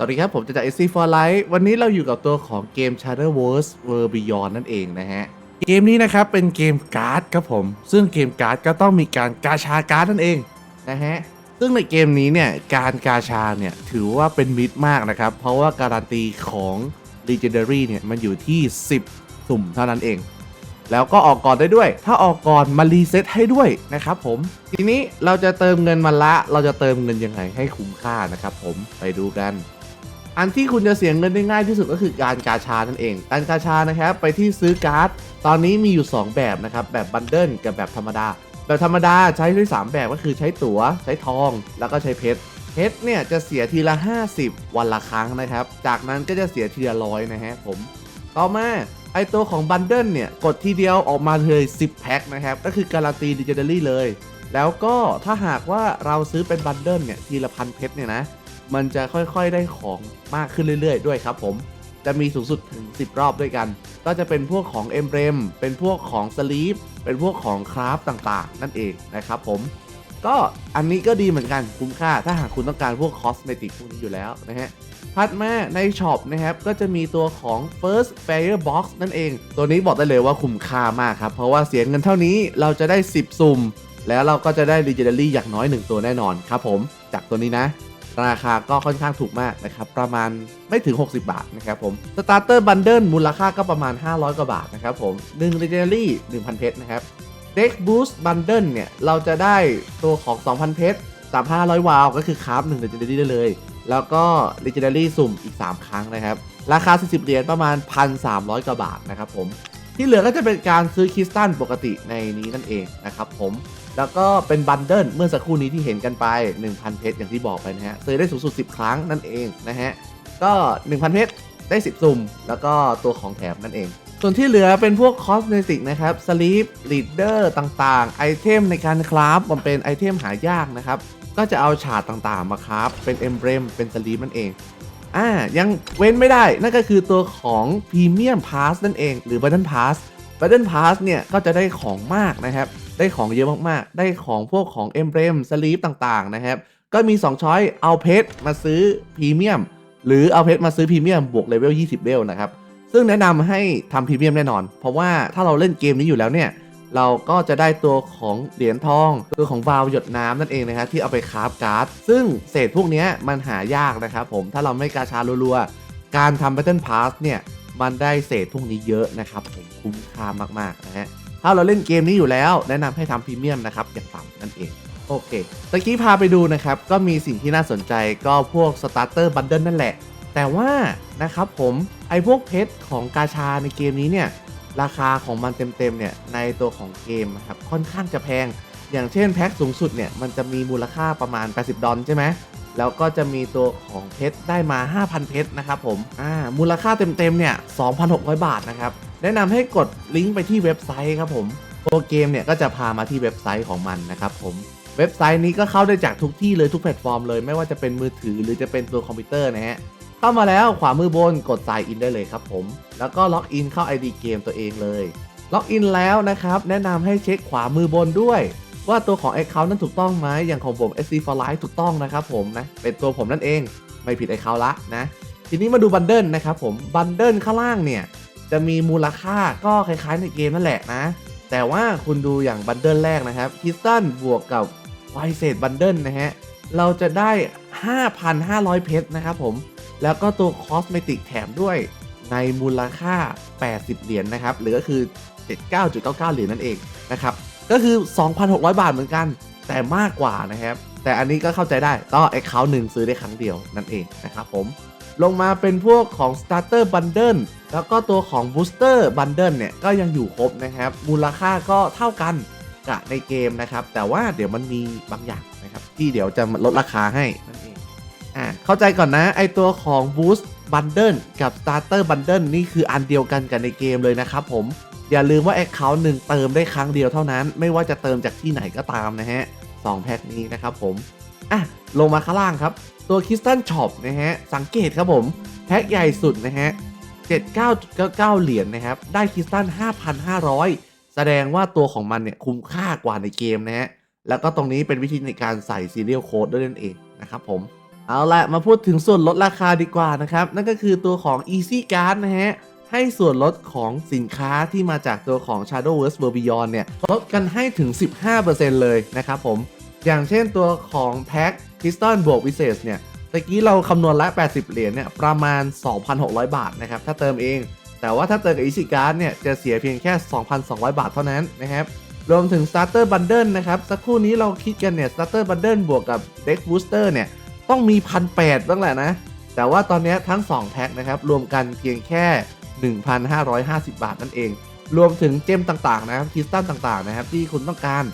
สวัสดีครับ ผมจะจาก SC for Life วันนี้เราอยู่กับตัวของเกม Shadow Wars World Beyond นั่นเองนะฮะ เกมนี้นะครับ เป็นเกมการ์ดครับผม ซึ่งเกมการ์ดก็ต้องมีการกาชาการ์ดนั่นเองนะฮะ ซึ่งในเกมนี้เนี่ยการกาชาเนี่ยถือว่าเป็นมิตรมากนะครับ เพราะว่าการันตีของ Legendary เนี่ยมันอยู่ที่ 10 สุ่มเท่านั้นเอง แล้วก็ออกก่อนได้ด้วย ถ้าออกก่อนมารีเซ็ตให้ด้วยนะครับผม ทีนี้เราจะเติมเงินมาละ เราจะเติมเงินยังไงให้คุ้มค่านะครับผม ไปดูกัน อันที่คุณจะเสียเงินได้ง่ายที่สุดก็คือการกาชานั่นเอง การกาชานะครับไปที่ซื้อการ์ด ตอนนี้มีอยู่ 2 แบบนะครับ แบบบันเดิลกับแบบธรรมดา แบบธรรมดาใช้ได้สามแบบก็คือใช้ตั๋ว ใช้ทอง แล้วก็ใช้เพชร เพชรเนี่ยจะเสียทีละ 50 วันละครั้งนะครับ จากนั้นก็จะเสียทีละร้อยนะฮะผม ต่อมาไอตัวของบันเดิลเนี่ยกดทีเดียวออกมาเลย10แพ็คนะครับ ก็คือการันตีดิจิทัลลี่เลย แล้วก็ถ้าหากว่าเราซื้อเป็นบันเดิลเนี่ยทีละพันเพชรเนี่ยนะ มันจะค่อยๆได้ของมากขึ้นเรื่อย ๆ ด้วยครับผมจะมีสูงสุดถึง 10 รอบด้วยกัน ก็จะเป็นพวกของเอ็มเบรมเป็นพวกของสลีปเป็นพวกของคราฟต่างๆ นั่นเองนะครับผม ก็อันนี้ก็ดีเหมือนกันคุ้มค่า ถ้าหากคุณต้องการพวกคอสเมติกพวกนี้อยู่แล้วนะฮะถัดมาในช็อปนะครับ ก็จะมีตัวของ First Fire Box นั่นเอง ตัวนี้บอกได้เลยว่าคุ้มค่ามากครับ เพราะว่าเสียเงินเท่านี้เราจะได้ 10สุ่ม แล้วเราก็จะได้ Legendary อย่างน้อย 1 ตัวแน่นอนครับผม จากตัวนี้นะ ราคาก็ค่อนข้างถูกมากนะครับ ประมาณไม่ถึง 60 บาทนะครับผม Starter Bundle มูลค่าก็ประมาณ 500 กว่าบาทนะครับผม1 Legendary 1,000 เพชรนะครับ Deck Boost Bundle เนี่ย เราจะได้ตัวของ 2,000 เพชร3,500 วาว ก็คือคราฟ1 Legendary ได้เลย แล้วก็ Legendary สุ่มอีก 3 ครั้งนะครับ ราคา 40 เหรียญประมาณ 1,300 กว่าบาทนะครับผมที่เหลือก็จะเป็นการซื้อคริสตัลปกติในนี้นั่นเองนะครับผม แล้วก็เป็นบันเดิลเมื่อสักครู่นี้ที่เห็นกันไป 1,000 เพชรอย่างที่บอกไปนะฮะซื้อได้สูงสุด 10 ครั้งนั่นเองนะฮะก็ 1,000 เพชรได้ 10สุ่ม แล้วก็ตัวของแถมนั่นเอง ส่วนที่เหลือเป็นพวกคอสเมติกนะครับสลีปลีดเดอร์ต่างๆ ไอเทมในการคราฟมันเป็นไอเทมหายากนะครับ ก็จะเอาฉาดต่างๆ มาคราฟเป็นเอมเบรมเป็นสลีปนั่นเองอ่ายังเว้นไม่ได้นั่นก็คือตัวของพรีเมียมพาสนั่นเอง หรือบัตเทิลพาสบัตเทิลพาสเนี่ยก็จะได้ของมากนะครับ ได้ของเยอะมากๆ ได้ของพวกของเอ็มเบรมสลีปต่างๆนะครับ ก็มี 2 ช้อยเอาเพชรมาซื้อพรีเมียม หรือเอาเพชรมาซื้อพรีเมียมบวกเลเวล 20เลเวลนะครับ ซึ่งแนะนำให้ทำพรีเมียมแน่นอน เพราะว่าถ้าเราเล่นเกมนี้อยู่แล้วเนี่ยเราก็จะได้ตัวของเหรียญทองตัวของวาล์วหยดน้ำนั่นเองนะครับที่เอาไปคราฟการ์ด ซึ่งเศษพวกนี้มันหายากนะครับผมถ้าเราไม่กาชารัวๆ การทำ Battle Pass เนี่ยมันได้เศษพวกนี้เยอะนะครับผมคุ้มค่ามากๆนะฮะ ถ้าเราเล่นเกมนี้อยู่แล้ว แนะนำให้ทำพรีเมียมนะครับอย่างต่ำนั่นเองโอเคตะกี้พาไปดูนะครับ ก็มีสิ่งที่น่าสนใจก็พวก Starter Bundle นั่นแหละ แต่ว่านะครับผมไอพวกเพชรของกาชาในเกมนี้เนี่ยราคาของมันเต็มๆเนี่ยในตัวของเกมครับค่อนข้างจะแพง อย่างเช่นแพ็คสูงสุดเนี่ยมันจะมีมูลค่าประมาณ 80 ดอลใช่ไหมแล้วก็จะมีตัวของเพชรได้มา 5,000 เพชรนะครับผมอ่ามูลค่าเต็มๆเนี่ย 2,600 บาทนะครับ แนะนำให้กดลิงก์ไปที่เว็บไซต์ครับผมตัวเกมเนี่ยก็จะพามาที่เว็บไซต์ของมันนะครับผมเว็บไซต์นี้ก็เข้าได้จากทุกที่เลยทุกแพลตฟอร์มเลยไม่ว่าจะเป็นมือถือหรือจะเป็นตัวคอมพิวเตอร์นะฮะเข้ามาแล้วขวามือบนกด sign in ได้เลยครับผม แล้วก็ล็อกอินเข้า ID เกมตัวเองเลยล็อกอินแล้วนะครับแนะนำให้เช็คขวามือบนด้วย ว่าตัวของ Account นั้นถูกต้องไหมอย่างของผม SC for Life ถูกต้องนะครับผมนะเป็นตัวผมนั่นเองไม่ผิด Account ละนะทีนี้มาดูบันเดิลนะครับผมบันเดิลข้างล่างเนี่ย จะมีมูลค่าก็คล้ายๆในเกมนั่นแหละนะ แต่ว่าคุณดูอย่างบันเดิลแรกนะครับคิสตันบวกกับไวเซตบันเดิลนะฮะ เราจะได้ 5,500 เพชรนะครับผม แล้วก็ตัวคอสเมติกแถมด้วยในมูลค่า 80 เหรียญนนะครับ หรือก็คือ 79.99 เหรียญนั่นเองนะครับ ก็คือ 2,600 บาทเหมือนกัน แต่มากกว่านะครับ แต่อันนี้ก็เข้าใจได้ก็ไอ้เขาหนึ่งซื้อได้ครั้งเดียวนั่นเองนะครับผมลงมาเป็นพวกของ Starter Bundle แล้วก็ตัวของ Booster Bundle เนี่ยก็ยังอยู่ครบนะครับมูลค่าก็เท่ากันกับในเกมนะครับ แต่ว่าเดี๋ยวมันมีบางอย่างนะครับ ที่เดี๋ยวจะลดราคาให้นั่นเองอ่าเข้าใจก่อนนะ ไอตัวของ Boost Bundle กับ Starter Bundle นี่คืออันเดียวกันกันในเกมเลยนะครับผมอย่าลืมว่า Account หนึ่งเติมได้ครั้งเดียวเท่านั้น ไม่ว่าจะเติมจากที่ไหนก็ตามนะฮะ สองแพ็คนี้นะครับผม อะ ลงมาข้างล่างครับ ตัว Crystal Shop นะฮะ สังเกตครับผม แพ็คใหญ่สุดนะฮะ 79.99 เหรียญนะครับ ได้คริสตัล5,500 แสดงว่าตัวของมันเนี่ยคุ้มค่ากว่าในเกมนะฮะ แล้วก็ตรงนี้เป็นวิธีในการใส่ Serial Code ด้วยนั่นเองนะครับผม เอาละมาพูดถึงส่วนลดราคาดีกว่านะครับ นั่นก็คือตัวของ Easy Card นะฮะ ให้ส่วนลดของสินค้าที่มาจากตัวของ Shadowverse World Beyond เนี่ยลดกันให้ถึง 15%เลยนะครับผม อย่างเช่นตัวของแพ็ค Crystal บวก Vices เนี่ยตะกี้เราคำนวณละ 80 เหรียญเนี่ยประมาณ 2,600 บาทนะครับ ถ้าเติมเอง แต่ว่าถ้าเติมกับ Easy Card เนี่ยจะเสียเพียงแค่ 2,200 บาทเท่านั้นนะครับรวมถึง Starter Bundle นะครับ สักครู่นี้เราคิดกันเนี่ย Starter Bundle บวกกับ Deck Booster เนี่ย ต้องมี 1,800 บ้างแหละนะ แต่ว่าตอนนี้ทั้ง 2 แพ็คนะครับ รวมกันเพียงแค่ 1,550 บาทนั่นเอง รวมถึงเจมต่างๆนะครับคริสตัลต่างๆนะครับที่คุณต้องการ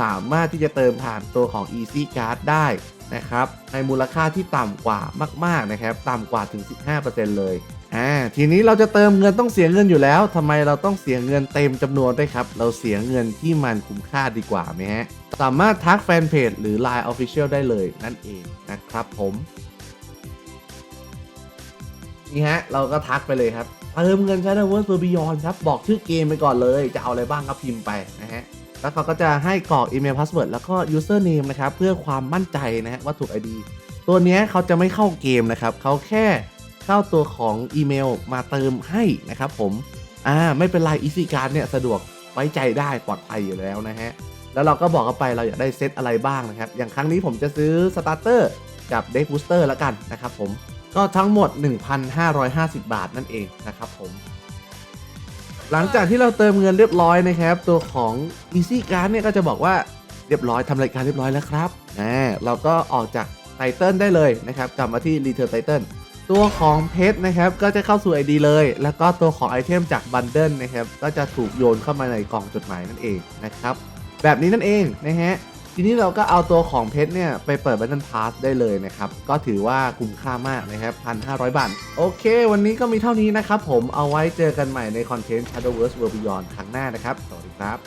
สามารถที่จะเติมผ่านตัวของ Easy Card ได้นะครับในมูลค่าที่ต่ำกว่ามากๆนะครับต่ำกว่าถึง 15%เลยอ่าทีนี้เราจะเติมเงินต้องเสียเงินอยู่แล้วทำไมเราต้องเสียเงินเต็มจำนวนด้วยครับ เราเสียเงินที่มันคุ้มค่าดีกว่าไหมฮะสามารถทักแฟนเพจหรือ Line Official ได้เลยนั่นเองนะครับผม นี่ฮะ เราก็ทักไปเลยครับ เติมเงิน Shadow World for Beyond ครับ บอกชื่อเกมไปก่อนเลย จะเอาอะไรบ้างก็พิมพ์ไปนะฮะ แล้วเขาก็จะให้กรอกอีเมลพาสเวิร์ดแล้วก็ username นมนะครับ เพื่อความมั่นใจนะฮะว่าถูก ID ตัวนี้เขาจะไม่เข้าเกมนะครับ เขาแค่เข้าตัวของอีเมลมาเติมให้นะครับผม อ่าไม่เป็นไร Easy Card เนี่ยสะดวกไว้ใจได้ปลอดภัยอยู่แล้วนะฮะ แล้วเราก็บอกเขาไปเราอยากได้เซตอะไรบ้างนะครับ อย่างครั้งนี้ผมจะซื้อสตาร์เตอร์กับเด็กบูสเตอร์แล้วกันนะครับผม ก็ทั้งหมด 1,550 บาทนั่นเองนะครับผม หลังจากที่เราเติมเงินเรียบร้อยนะครับ ตัวของ Easy Card เนี่ยก็จะบอกว่าเรียบร้อยทำรายการเรียบร้อยแล้วครับอ่าเราก็ออกจากไตเติลได้เลยนะครับ กลับมาที่ Return Title ตัวของเพชรนะครับก็จะเข้าสู่ ID เลย แล้วก็ตัวของไอเทมจากบันเดิลนะครับก็จะถูกโยนเข้ามาในกล่องจดหมายนั่นเองนะครับ แบบนี้นั่นเองนะฮะ ทีนี้เราก็เอาตัวของเพชรเนี่ยไปเปิดบัตเทิลพาสได้เลยนะครับ ก็ถือว่าคุ้มค่ามากนะครับ1,500บาท โอเค วันนี้ก็มีเท่านี้นะครับผมเอาไว้เจอกันใหม่ในคอนเทนต์ Shadowverse World Beyond ครั้งหน้านะครับ สวัสดีครับ